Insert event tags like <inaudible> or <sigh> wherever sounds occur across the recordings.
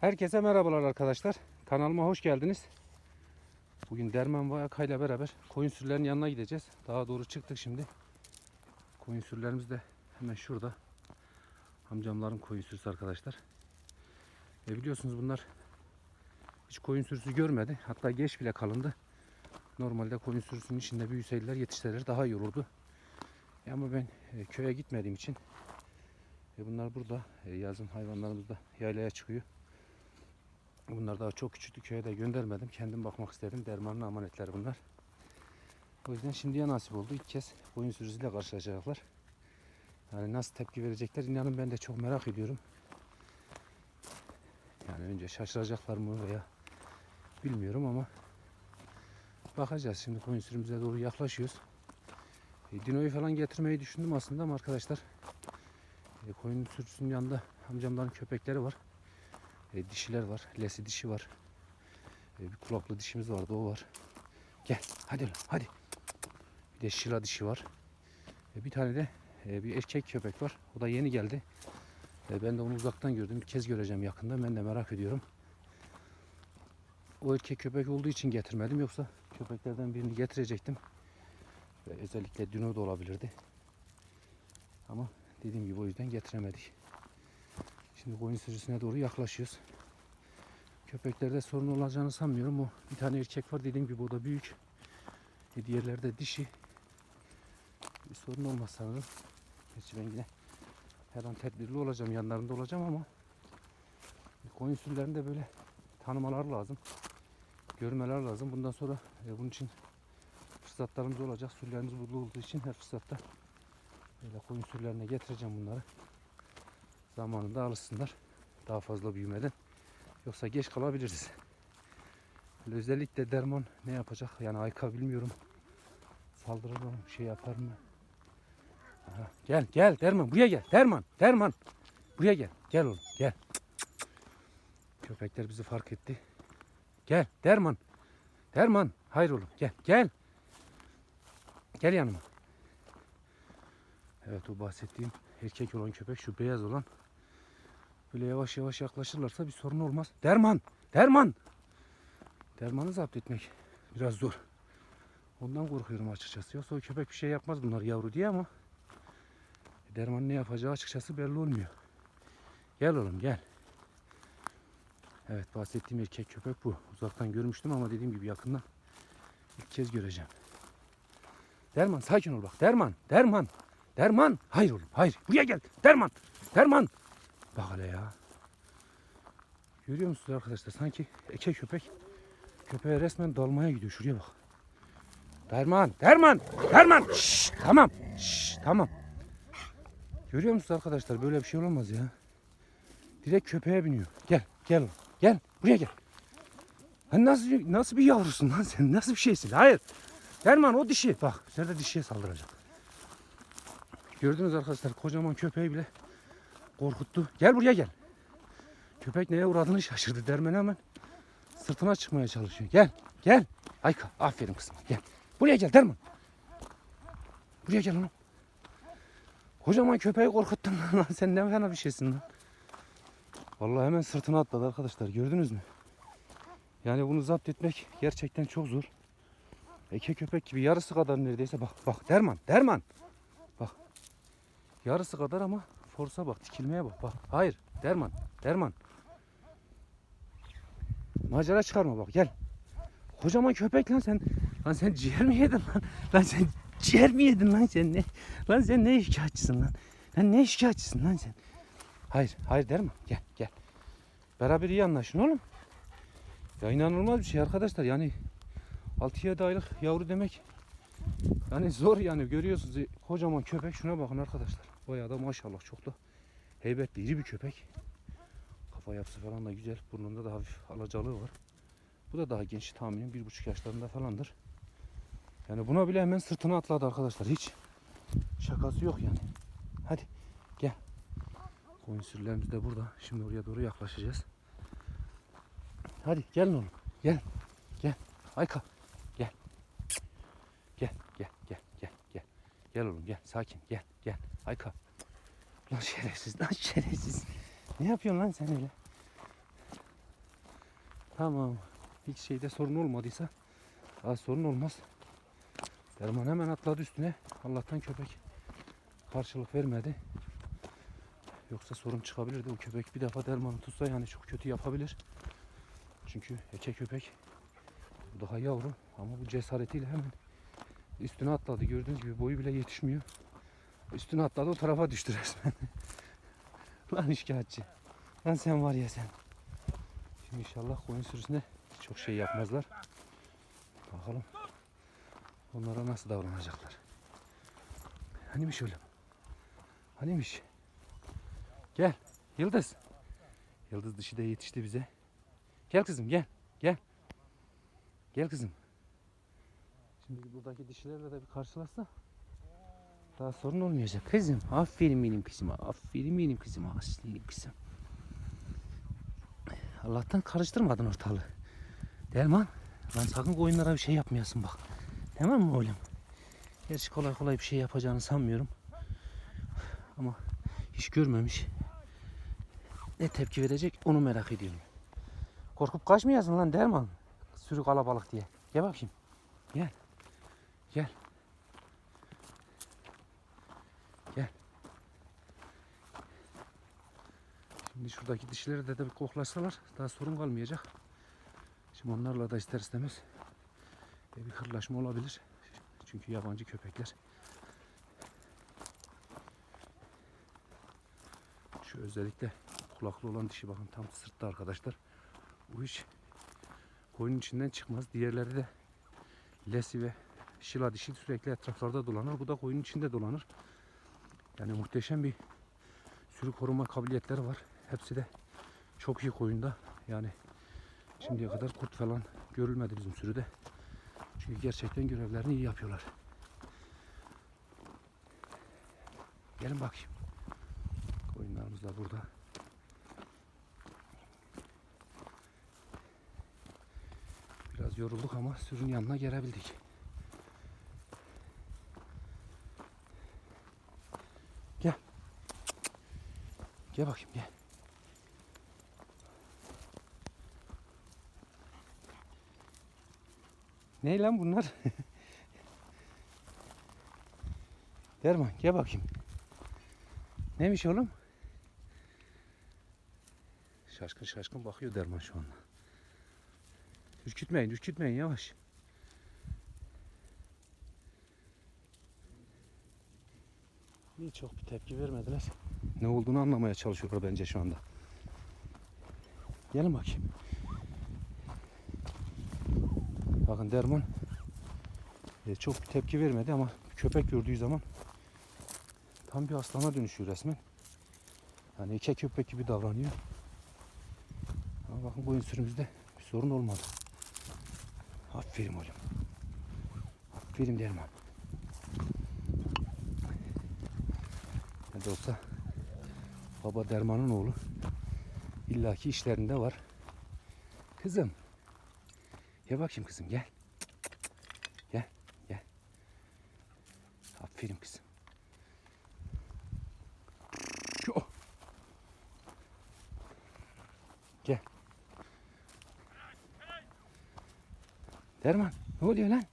Herkese merhabalar arkadaşlar. Kanalıma hoş geldiniz. Bugün Derman ve ile beraber koyun sürülerinin yanına gideceğiz. Daha doğru çıktık şimdi. Koyun sürülerimiz de hemen şurada. Amcamların koyun sürüsü arkadaşlar. E biliyorsunuz bunlar hiç koyun sürüsü görmedi. Hatta geç bile kalındı. Normalde koyun sürüsünün içinde büyüseydiler yetişseler daha iyi olurdu. E ama ben e, köye gitmediğim için e bunlar burada. E, yazın hayvanlarımız da yaylaya çıkıyor. Bunlar daha çok küçüktü. Köye de göndermedim. Kendim bakmak istedim. Dermanlı amanetler bunlar. O yüzden şimdiye nasip oldu. İlk kez koyun sürüsüyle karşılaşacaklar. Yani nasıl tepki verecekler inanın ben de çok merak ediyorum. Yani önce şaşıracaklar mı veya bilmiyorum ama bakacağız. Şimdi koyun sürümüze doğru yaklaşıyoruz. E, Dino'yu falan getirmeyi düşündüm aslında ama arkadaşlar e, koyun sürüsünün yanında amcamların köpekleri var. E, dişiler var. Lesi dişi var. E, bir kulaklı dişimiz vardı o var. Gel hadi lan hadi. Bir de şila dişi var. E, bir tane de e, bir erkek köpek var. O da yeni geldi. E, ben de onu uzaktan gördüm. Bir kez göreceğim yakında. Ben de merak ediyorum. O erkek köpek olduğu için getirmedim. Yoksa köpeklerden birini getirecektim. Ve özellikle Dino da olabilirdi. Ama dediğim gibi o yüzden getiremedik. Şimdi koyun sürüsüne doğru yaklaşıyoruz. Köpeklerde sorun olacağını sanmıyorum. O bir tane erkek var dediğim gibi o da büyük. E, diğerleri dişi. Bir sorun olmaz sanırım. Gerçi ben yine her an tedbirli olacağım. Yanlarında olacağım ama koyun sürülerini de böyle tanımalar lazım. Görmeler lazım. Bundan sonra e, bunun için fırsatlarımız olacak. Sürülerimiz burada için her fırsatta böyle koyun sürülerine getireceğim bunları zamanında alışsınlar. Daha fazla büyümeden. Yoksa geç kalabiliriz. Özellikle derman ne yapacak? Yani Ayka bilmiyorum. Saldırır mı? Şey yapar mı? Aha, gel gel Derman buraya gel. Derman Derman. Buraya gel. Gel oğlum gel. Köpekler bizi fark etti. Gel Derman. Derman. Hayır oğlum gel gel. Gel yanıma. Evet o bahsettiğim erkek olan köpek şu beyaz olan Böyle yavaş yavaş yaklaşırlarsa bir sorun olmaz. Derman! Derman! Dermanı zapt etmek biraz zor. Ondan korkuyorum açıkçası. Yoksa o köpek bir şey yapmaz bunlar yavru diye ama Derman ne yapacağı açıkçası belli olmuyor. Gel oğlum gel. Evet bahsettiğim erkek köpek bu. Uzaktan görmüştüm ama dediğim gibi yakından ilk kez göreceğim. Derman sakin ol bak. Derman, Derman, Derman. Hayır oğlum, hayır. Buraya gel. Derman, Derman. Bak hele ya. Görüyor musunuz arkadaşlar? Sanki eke köpek köpeğe resmen dalmaya gidiyor. Şuraya bak. Derman, Derman, Derman. Şşş, tamam. Şşş, tamam. Görüyor musunuz arkadaşlar? Böyle bir şey olamaz ya. Direkt köpeğe biniyor. Gel, gel. Gel. Buraya gel. Lan nasıl nasıl bir yavrusun lan sen? Nasıl bir şeysin? Hayır. Derman o dişi. Bak, sen de dişiye saldıracak. Gördünüz arkadaşlar kocaman köpeği bile korkuttu. Gel buraya gel. Köpek neye uğradığını şaşırdı. Dermen hemen sırtına çıkmaya çalışıyor. Gel. Gel. Ayka. Aferin kızım. Gel. Buraya gel Derman. Buraya gel oğlum. Kocaman köpeği korkuttun <laughs> lan. Sen ne fena bir şeysin lan. Vallahi hemen sırtına atladı arkadaşlar. Gördünüz mü? Yani bunu zapt etmek gerçekten çok zor. Eke köpek gibi yarısı kadar neredeyse. Bak bak Derman. Derman. Bak. Yarısı kadar ama forsa bak, dikilmeye bak. Bak, hayır. Derman, derman. Macera çıkarma bak, gel. Kocaman köpek lan sen. Lan sen ciğer mi yedin lan? Lan sen ciğer mi yedin lan sen ne? Lan sen ne şikayetçisin lan? Lan ne şikayetçisin lan sen? Hayır, hayır derman. Gel, gel. Beraber iyi anlaşın oğlum. Ya inanılmaz bir şey arkadaşlar. Yani 6-7 aylık yavru demek yani zor yani görüyorsunuz kocaman köpek şuna bakın arkadaşlar. Bayağı da maşallah çok da heybetli iri bir köpek. Kafa yapısı falan da güzel. Burnunda da hafif alacalığı var. Bu da daha genç tahminim bir buçuk yaşlarında falandır. Yani buna bile hemen sırtına atladı arkadaşlar. Hiç şakası yok yani. Hadi gel. Koyun sürülerimiz de burada. Şimdi oraya doğru yaklaşacağız. Hadi gelin oğlum. Gel. Gel. Ayka. Gel. Gel. Gel. Gel. Gel. Gel. Gel oğlum gel. Sakin. Gel. Gel. Ayka. Lan şerefsiz. Lan şerefsiz. Ne yapıyorsun lan sen öyle? Tamam. Hiç şeyde sorun olmadıysa daha sorun olmaz. Derman hemen atladı üstüne. Allah'tan köpek karşılık vermedi. Yoksa sorun çıkabilirdi. O köpek bir defa dermanı tutsa yani çok kötü yapabilir. Çünkü eke köpek daha yavru ama bu cesaretiyle hemen üstüne atladı. Gördüğünüz gibi boyu bile yetişmiyor. Üstüne atladı o tarafa düştü resmen. <laughs> Lan işkağıtçı. Lan sen var ya sen. Şimdi inşallah koyun sürüsüne çok şey yapmazlar. Bakalım onlara nasıl davranacaklar. Hanimiş oğlum? Hanimiş? Gel Yıldız. Yıldız dişi de yetişti bize. Gel kızım gel. Gel. Gel kızım. Şimdi buradaki dişilerle de bir karşılaşsa daha sorun olmayacak. Kızım aferin benim kızıma. Aferin benim kızıma. Aslanım kızım. Allah'tan karıştırmadın ortalığı. Derman. Lan sakın koyunlara bir şey yapmayasın bak. Tamam mı oğlum? Gerçi kolay kolay bir şey yapacağını sanmıyorum. Ama hiç görmemiş. Ne tepki verecek onu merak ediyorum. Korkup kaçmayasın lan Derman. Sürü kalabalık diye. Gel bakayım. Gel. Gel. Şimdi şuradaki dişileri de, de bir koklaşsalar daha sorun kalmayacak. Şimdi onlarla da ister istemez e, bir hırlaşma olabilir. Çünkü yabancı köpekler. Şu özellikle kulaklı olan dişi bakın tam sırtta arkadaşlar. Bu hiç koyunun içinden çıkmaz. Diğerleri de lesi ve şila dişi sürekli etraflarda dolanır. Bu da koyunun içinde dolanır. Yani muhteşem bir sürü koruma kabiliyetleri var. Hepsi de çok iyi koyunda. Yani şimdiye kadar kurt falan görülmedi bizim sürüde. Çünkü gerçekten görevlerini iyi yapıyorlar. Gelin bakayım. Koyunlarımız da burada. Biraz yorulduk ama sürün yanına gelebildik. Gel. Gel bakayım gel. Ne lan bunlar? <laughs> Derman gel bakayım. Neymiş oğlum? Şaşkın şaşkın bakıyor Derman şu anda. Ürkütmeyin, ürkütmeyin yavaş. Niye çok bir tepki vermediler? Ne olduğunu anlamaya çalışıyorlar bence şu anda. Gelin bakayım. Bakın Derman e, çok bir tepki vermedi ama köpek gördüğü zaman tam bir aslana dönüşüyor resmen. Yani iki köpek gibi davranıyor. Ama bakın koyun sürümüzde bir sorun olmadı. Aferin oğlum. Aferin Derman. Ne de olsa baba Derman'ın oğlu illaki işlerinde var. Kızım. Gel bakayım kızım gel. Gel gel. Aferin kızım. Gel. Derman ne oluyor lan?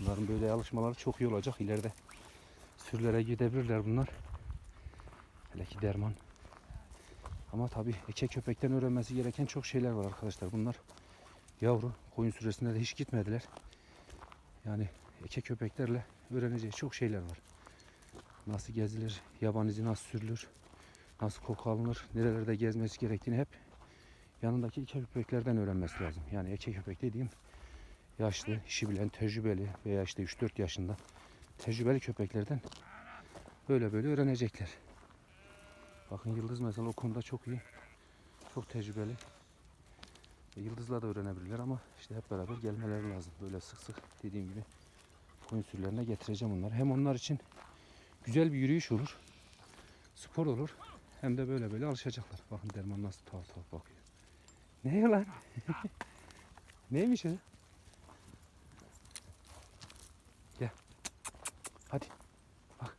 Bunların böyle alışmaları çok iyi olacak ileride. Sürülere gidebilirler bunlar. Hele ki derman. Ama tabii eke köpekten öğrenmesi gereken çok şeyler var arkadaşlar. Bunlar yavru koyun süresinde de hiç gitmediler. Yani eke köpeklerle öğreneceği çok şeyler var. Nasıl gezilir, yaban izi nasıl sürülür, nasıl koku alınır, nerelerde gezmesi gerektiğini hep yanındaki eke köpeklerden öğrenmesi lazım. Yani eke köpek dediğim yaşlı, işi bilen, tecrübeli veya işte 3-4 yaşında tecrübeli köpeklerden böyle böyle öğrenecekler. Bakın Yıldız mesela o konuda çok iyi. Çok tecrübeli. E, Yıldız'la da öğrenebilirler ama işte hep beraber gelmeleri lazım. Böyle sık sık dediğim gibi koyun sürülerine getireceğim onları. Hem onlar için güzel bir yürüyüş olur. Spor olur. Hem de böyle böyle alışacaklar. Bakın Derman nasıl tuhaf tuhaf bakıyor. Ne lan? <laughs> Neymiş o? Gel. Hadi. Bak.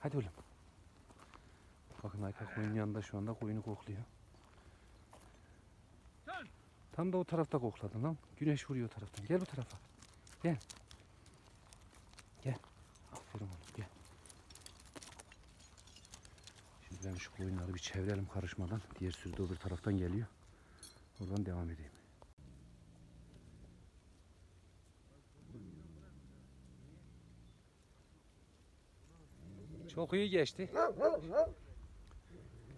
Hadi oğlum. Bakın Ayka koyunun yanında şu anda koyunu kokluyor. Tam da o tarafta kokladı lan. Güneş vuruyor o taraftan. Gel bu tarafa. Gel. Gel. Aferin oğlum gel. Şimdi ben şu koyunları bir çevirelim karışmadan. Diğer sürü de öbür taraftan geliyor. Oradan devam edeyim. Çok iyi geçti.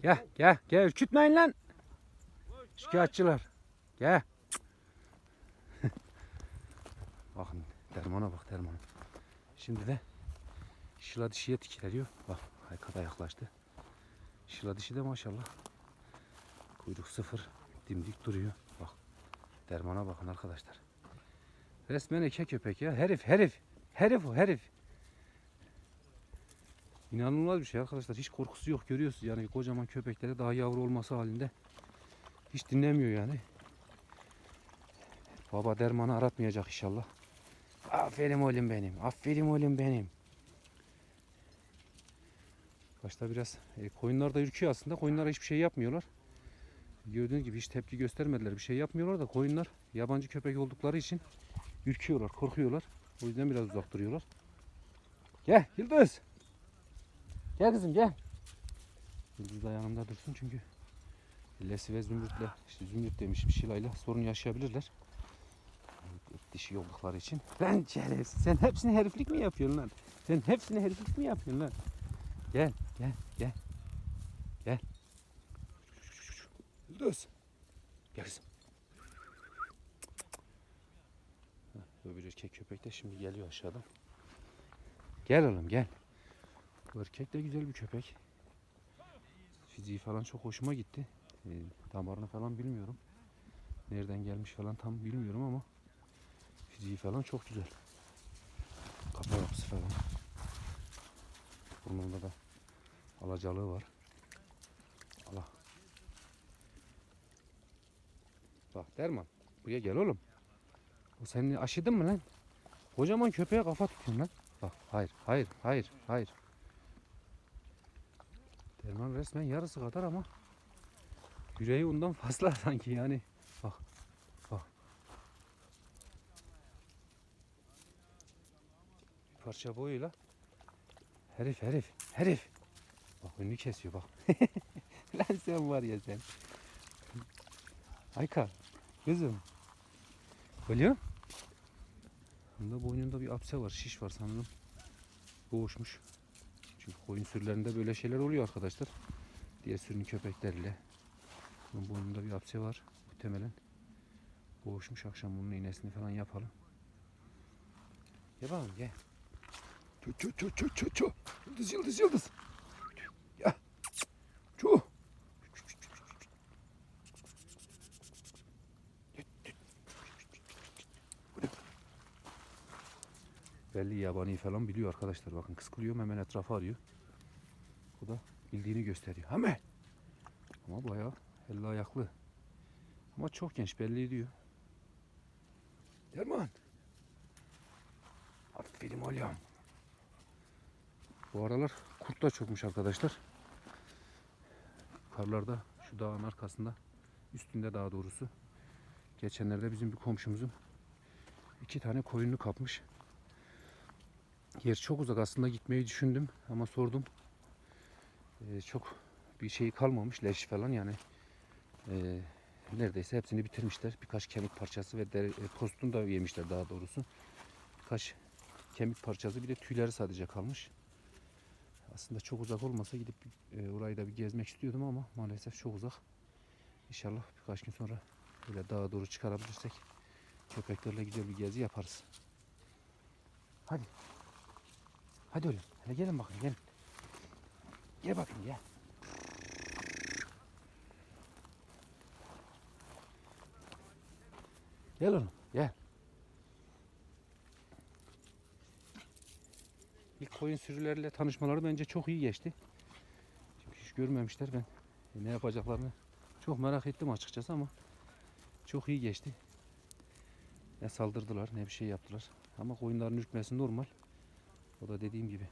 Gel gel gel ürkütmeyin lan. Şikayetçiler. Gel. <laughs> Bakın dermana bak dermana. Şimdi de şıla dişiye tikileniyor. Bak Haykada yaklaştı. Şıla dişi de maşallah. Kuyruk sıfır. Dimdik duruyor. Bak dermana bakın arkadaşlar. Resmen eke köpek ya. Herif herif. Herif o herif. İnanılmaz bir şey arkadaşlar. Hiç korkusu yok görüyorsunuz. Yani kocaman köpekleri daha yavru olması halinde hiç dinlemiyor yani. Baba dermanı aratmayacak inşallah. Aferin oğlum benim. Aferin oğlum benim. Başta biraz e, koyunlar da ürküyor aslında. Koyunlara hiçbir şey yapmıyorlar. Gördüğünüz gibi hiç tepki göstermediler. Bir şey yapmıyorlar da koyunlar yabancı köpek oldukları için ürküyorlar, korkuyorlar. O yüzden biraz uzak duruyorlar. Gel Yıldız. Gel kızım gel. Yıldız da yanımda dursun çünkü Lesi ve Zümrüt'le, işte Zümrüt demişim Şila'yla sorun yaşayabilirler. Dişi oldukları için. Lan şerefsiz sen hepsini heriflik mi yapıyorsun lan? Sen hepsini heriflik mi yapıyorsun lan? Gel gel gel. Gel. Yıldız. Gel kızım. Öbür erkek köpek de şimdi geliyor aşağıdan. Gel oğlum gel. Erkek de güzel bir köpek. Fiziği falan çok hoşuma gitti. E, damarını falan bilmiyorum. Nereden gelmiş falan tam bilmiyorum ama fiziği falan çok güzel. Kafa yapısı falan. Burnunda da alacalığı var. Allah. Bak Derman buraya gel oğlum. O seni aşıdın mı lan? Kocaman köpeğe kafa tutuyorsun lan. Bak hayır hayır hayır hayır. Resmen yarısı kadar ama yüreği ondan fazla <laughs> sanki yani. Bak bak. Bir parça boyuyla herif herif herif. Bak önünü kesiyor bak. <laughs> Lan sen var ya sen. Ayka kızım. Biliyor Bunda boynunda bir apse var, şiş var sanırım. Boğuşmuş. Çünkü koyun sürülerinde böyle şeyler oluyor arkadaşlar. Diğer sürünün köpekleriyle. Bunun boynunda bir apse var. Muhtemelen boğuşmuş. Akşam bunun iğnesini falan yapalım. Gel bakalım gel. Çö çö çö çö çö çö. Yıldız yıldız yıldız. Gel. Çö. Belli yabani falan biliyor arkadaşlar. Bakın kıskılıyor hemen etrafı arıyor. Bu da bildiğini gösteriyor. Hemen. Ama bayağı elli ayaklı. Ama çok genç belli ediyor. Derman. Aferin oğlum. Bu aralar kurt da çokmuş arkadaşlar. Karlarda şu dağın arkasında üstünde daha doğrusu. Geçenlerde bizim bir komşumuzun iki tane koyunlu kapmış. Yer çok uzak aslında gitmeyi düşündüm ama sordum. Ee, çok bir şey kalmamış leş falan yani. Ee, neredeyse hepsini bitirmişler. Birkaç kemik parçası ve deri, e, postunu da yemişler daha doğrusu. Birkaç kemik parçası bir de tüyleri sadece kalmış. Aslında çok uzak olmasa gidip e, orayı da bir gezmek istiyordum ama maalesef çok uzak. İnşallah birkaç gün sonra böyle dağa doğru çıkarabilirsek köpeklerle güzel bir gezi yaparız. Hadi. Hadi oğlum. Hadi gelin bakın gelin. Gel bakın gel. Gel oğlum gel. İlk koyun sürüleriyle tanışmaları bence çok iyi geçti. Çünkü hiç görmemişler ben e, ne yapacaklarını çok merak ettim açıkçası ama çok iyi geçti. Ne saldırdılar ne bir şey yaptılar. Ama koyunların ürkmesi normal. O da dediğim gibi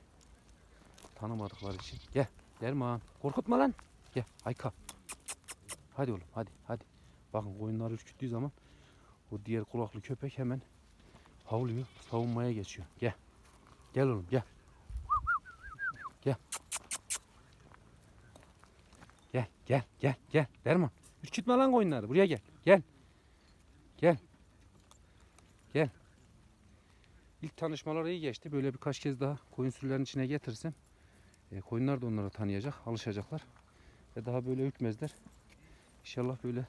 tanımadıkları için. Gel Derman. Korkutma lan. Gel Ayka. Hadi oğlum hadi hadi. Bakın koyunlar ürküttüğü zaman o diğer kulaklı köpek hemen havlıyor. Savunmaya geçiyor. Gel. Gel oğlum gel. Gel. Gel gel gel gel. Derman. Ürkütme lan koyunları. Buraya gel. Gel. Gel. Gel. İlk tanışmalar iyi geçti. Böyle birkaç kez daha koyun sürülerinin içine getirsem e, koyunlar da onları tanıyacak, alışacaklar. Ve daha böyle ürkmezler. İnşallah böyle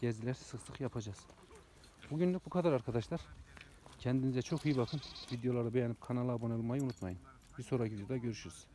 geziler sık sık yapacağız. Bugünlük bu kadar arkadaşlar. Kendinize çok iyi bakın. Videoları beğenip kanala abone olmayı unutmayın. Bir sonraki videoda görüşürüz.